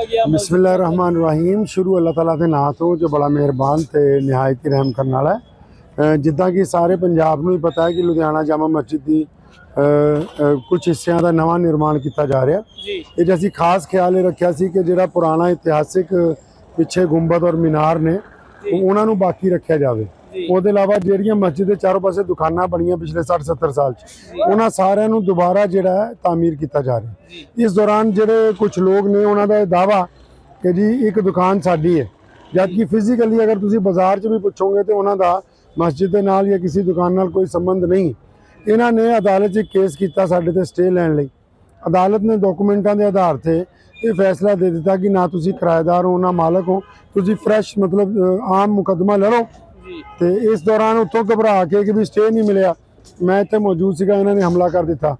ਕੀਤਾ ਗਿਆ ਬਿਸਮਿਲ੍ਲਾਹਿਰਰਹਿਮਾਨਿਰਰਹੀਮ। ਸ਼ੁਰੂ ਅੱਲਾਹ ਤਾਲਾ ਦੇ ਨਾਂ ਤੋਂ ਜੋ ਬੜਾ ਮਿਹਰਬਾਨ ਤੇ ਨਿਹਾਇਤ ਹੀ ਰਹਿਮ ਕਰਨ ਵਾਲਾ ਹੈ। ਜਿੱਦਾਂ ਕਿ ਸਾਰੇ ਪੰਜਾਬ ਨੂੰ ਹੀ ਪਤਾ ਹੈ ਕਿ ਲੁਧਿਆਣਾ ਜਾਮਾ ਮਸਜਿਦ ਦੀ ਕੁਝ ਹਿੱਸਿਆਂ ਦਾ ਨਵਾਂ ਨਿਰਮਾਣ ਕੀਤਾ ਜਾ ਰਿਹਾ। ਜੀ। ਇਹ ਅਸੀਂ ਖਾਸ ਖਿਆਲ ਇਹ ਰੱਖਿਆ ਸੀ ਕਿ ਜਿਹੜਾ ਪੁਰਾਣਾ ਇਤਿਹਾਸਿਕ ਪਿੱਛੇ ਗੁੰਬਦ ਔਰ ਮੀਨਾਰ ਨੇ ਉਹ- ਉਹਨਾਂ ਨੂੰ ਬਾਕੀ ਰੱਖਿਆ ਜਾਵੇ। ਉਹਦੇ ਇਲਾਵਾ ਜਿਹੜੀਆਂ ਮਸਜਿਦ ਦੇ ਚਾਰੋਂ ਪਾਸੇ ਦੁਕਾਨਾਂ ਬਣੀਆਂ ਪਿਛਲੇ 60 70 ਸਾਲ ਚ ਉਹਨਾਂ ਸਾਰਿਆਂ ਨੂੰ ਦੁਬਾਰਾ ਜਿਹੜਾ ਹੈ ਤਾਮੀਰ ਕੀਤਾ ਜਾ ਰਿਹਾ। ਇਸ ਦੌਰਾਨ ਜਿਹੜੇ ਕੁਝ ਲੋਕ ਨੇ ਉਹਨਾਂ ਦਾ ਇਹ ਦਾਵਾ ਕਿ ਜੀ ਇੱਕ ਦੁਕਾਨ ਸਾਡੀ ਹੈ। ਜਦ ਕਿ ਫਿਜ਼ੀਕਲੀ ਅਗਰ ਤੁਸੀਂ ਬਾਜ਼ਾਰ 'ਚ ਵੀ ਪੁੱਛੋਗੇ ਤੇ ਉਹਨਾਂ ਦਾ ਮਸਜਿਦ ਦੇ ਨਾਲ ਜਾਂ ਕਿਸੇ ਦੁਕਾਨ ਨਾਲ ਕੋਈ ਸੰਬੰਧ ਨਹੀਂ। ਇਹਨਾਂ ਨੇ ਅਦਾਲਤ 'ਚ ਕੇਸ ਕੀਤਾ ਸਾਡੇ ਤੇ ਸਟੇ ਲੈਣ ਲਈ। ਅਦਾਲਤ ਨੇ ਡਾਕੂਮੈਂਟਾਂ ਦੇ ਆਧਾਰ ਤੇ ਇਹ ਫੈਸਲਾ ਦੇ ਦਿੱਤਾ ਕਿ ਨਾ ਤੁਸੀਂ ਕਿਰਾਏਦਾਰ ਹੋ ਨਾ ਮਾਲਕ ਹੋ। ਤੁਸੀਂ ਫਰੈਸ਼ ਮਤਲਬ ਆਮ ਮੁਕੱਦਮਾ ਲੜੋ। ਤੇ ਇਸ ਦੌਰਾਨ ਉੱਥੋਂ ਘਬਰਾ ਕੇ ਕਿ ਵੀ ਸਟੇ ਨਹੀਂ ਮਿਲਿਆ। ਮੈਂ ਇੱਥੇ ਮੌਜੂਦ ਸੀਗਾ, ਇਹਨਾਂ ਨੇ ਹਮਲਾ ਕਰ ਦਿੱਤਾ।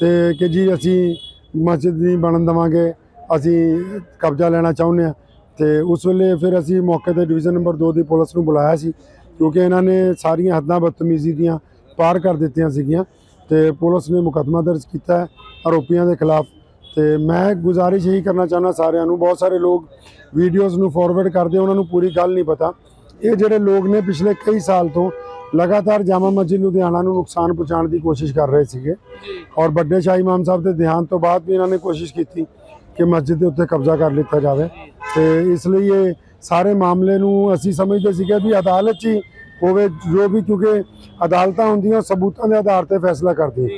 ਤੇ ਕਿ ਜੀ ਅਸੀਂ ਮਸਜਿਦ ਨਹੀਂ ਬਣਨ ਦੇਵਾਂਗੇ, ਅਸੀਂ ਕਬਜ਼ਾ ਲੈਣਾ ਚਾਹੁੰਦੇ ਹਾਂ। ਤੇ ਉਸ ਵੇਲੇ ਫਿਰ ਅਸੀਂ ਮੌਕੇ ਤੇ ਡਿਵੀਜ਼ਨ ਨੰਬਰ 2 ਦੀ ਪੁਲਿਸ ਨੂੰ ਬੁਲਾਇਆ ਸੀ, ਕਿਉਂਕਿ ਇਹਨਾਂ ਨੇ ਸਾਰੀਆਂ ਹੱਦਾਂ ਬਦਤਮੀਜ਼ੀ ਦੀਆਂ ਪਾਰ ਕਰ ਦਿੱਤੀਆਂ ਸੀਗੀਆਂ। ਤੇ ਪੁਲਿਸ ਨੇ ਮੁਕੱਦਮਾ ਦਰਜ ਕੀਤਾ ਹੈ ਆਰੋਪੀਆਂ ਦੇ ਖਿਲਾਫ। ਤੇ ਮੈਂ ਗੁਜ਼ਾਰਿਸ਼ ਇਹੀ ਕਰਨਾ ਚਾਹੁੰਦਾ ਸਾਰਿਆਂ ਨੂੰ, ਬਹੁਤ ਸਾਰੇ ਲੋਕ ਵੀਡੀਓਜ਼ ਨੂੰ ਫਾਰਵਰਡ ਕਰਦੇ ਉਹਨਾਂ ਨੂੰ ਪੂਰੀ ਗੱਲ ਨਹੀਂ ਪਤਾ। ਇਹ ਜਿਹੜੇ ਲੋਕ ਨੇ ਪਿਛਲੇ ਕਈ ਸਾਲ ਤੋਂ ਲਗਾਤਾਰ ਜਾਮਾ ਮਸਜਿਦ ਲੁਧਿਆਣਾ ਨੂੰ ਨੁਕਸਾਨ ਪਹੁੰਚਾਉਣ ਦੀ ਕੋਸ਼ਿਸ਼ ਕਰ ਰਹੇ ਸੀਗੇ। ਔਰ ਵੱਡੇ ਸ਼ਾਹ ਇਮਾਮ ਸਾਹਿਬ ਦੇ ਦੇਹਾਂਤ ਤੋਂ ਬਾਅਦ ਵੀ ਇਹਨਾਂ ਨੇ ਕੋਸ਼ਿਸ਼ ਕੀਤੀ ਕਿ ਮਸਜਿਦ ਦੇ ਉੱਤੇ ਕਬਜ਼ਾ ਕਰ ਲਿੱਤਾ ਜਾਵੇ। ਤੇ ਇਸ ਲਈ ਇਹ ਸਾਰੇ ਮਾਮਲੇ ਨੂੰ ਅਸੀਂ ਸਮਝਦੇ ਸੀਗੇ ਵੀ ਅਦਾਲਤ 'ਚ ਹੀ ਹੋਵੇ ਜੋ ਵੀ ਕਿਉਂਕਿ ਅਦਾਲਤਾਂ ਹੁੰਦੀਆਂ ਸਬੂਤਾਂ ਦੇ ਆਧਾਰ ਤੇ ਫੈਸਲਾ ਕਰਦੀਆਂ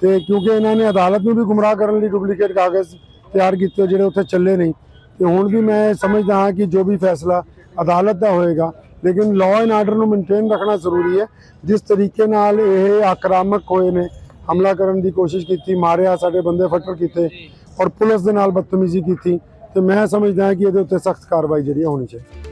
ਤੇ ਕਿਉਂਕਿ ਇਹਨਾਂ ਨੇ ਅਦਾਲਤ ਨੂੰ ਵੀ ਗੁੰਮਰਾਹ ਕਰਨ ਲਈ ਡੁਪਲੀਕੇਟ ਕਾਗਜ਼ ਤਿਆਰ ਕੀਤੇ ਜਿਹੜੇ ਉੱਥੇ ਚੱਲੇ ਨਹੀਂ। ਤੇ ਹੁਣ ਵੀ ਮੈਂ ਸਮਝਦਾ ਹਾਂ ਕਿ ਜੋ ਵੀ ਫੈਸਲਾ ਅਦਾਲਤ ਦਾ ਹੋਏਗਾ। ਲੇਕਿਨ ਲਾਅ ਐਂਡ ਆਰਡਰ ਨੂੰ ਮੇਨਟੇਨ ਰੱਖਣਾ ਜ਼ਰੂਰੀ ਹੈ। ਜਿਸ ਤਰੀਕੇ ਨਾਲ ਇਹ ਆਕਰਾਮਕ ਹੋਏ ਨੇ, ਹਮਲਾ ਕਰਨ ਦੀ ਕੋਸ਼ਿਸ਼ ਕੀਤੀ, ਮਾਰਿਆ, ਸਾਡੇ ਬੰਦੇ ਫੱਟਰ ਕੀਤੇ ਔਰ ਪੁਲਿਸ ਦੇ ਨਾਲ ਬਦਤਮੀਜ਼ੀ ਕੀਤੀ, ਤੇ ਮੈਂ ਸਮਝਦਾ ਕਿ ਇਹਦੇ ਉੱਤੇ ਸਖਤ ਕਾਰਵਾਈ ਜਿਹੜੀ ਹੈ ਹੋਣੀ ਚਾਹੀਦੀ।